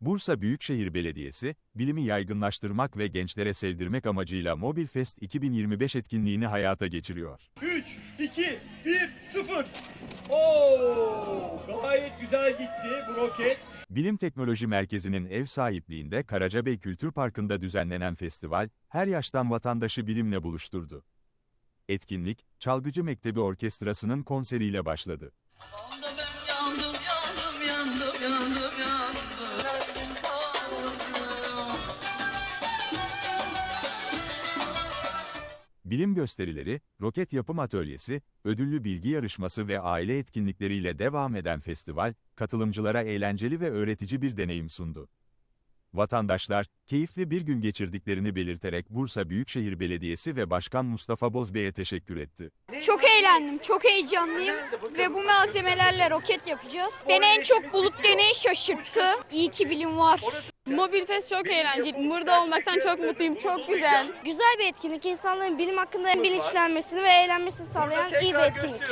Bursa Büyükşehir Belediyesi, bilimi yaygınlaştırmak ve gençlere sevdirmek amacıyla Mobil Fest 2025 etkinliğini hayata geçiriyor. 3, 2, 1, 0. Oo, gayet güzel gitti bu roket. Bilim Teknoloji Merkezi'nin ev sahipliğinde Karacabey Kültür Parkı'nda düzenlenen festival, her yaştan vatandaşı bilimle buluşturdu. Etkinlik, Çalgıcı Mektebi Orkestrası'nın konseriyle başladı. Bilim gösterileri, roket yapım atölyesi, ödüllü bilgi yarışması ve aile etkinlikleriyle devam eden festival, katılımcılara eğlenceli ve öğretici bir deneyim sundu. Vatandaşlar, keyifli bir gün geçirdiklerini belirterek Bursa Büyükşehir Belediyesi ve Başkan Mustafa Bozbey'e teşekkür etti. Çok eğlendim, çok heyecanlıyım ve bu malzemelerle roket yapacağız. Beni en çok bulut deneyi şaşırttı. İyi ki bilim var. Mobil Fest çok eğlenceli. Burada olmaktan çok mutluyum. Çok güzel. Güzel bir etkinlik. İnsanların bilim hakkında bilinçlenmesini ve eğlenmesini sağlayan iyi bir etkinlik.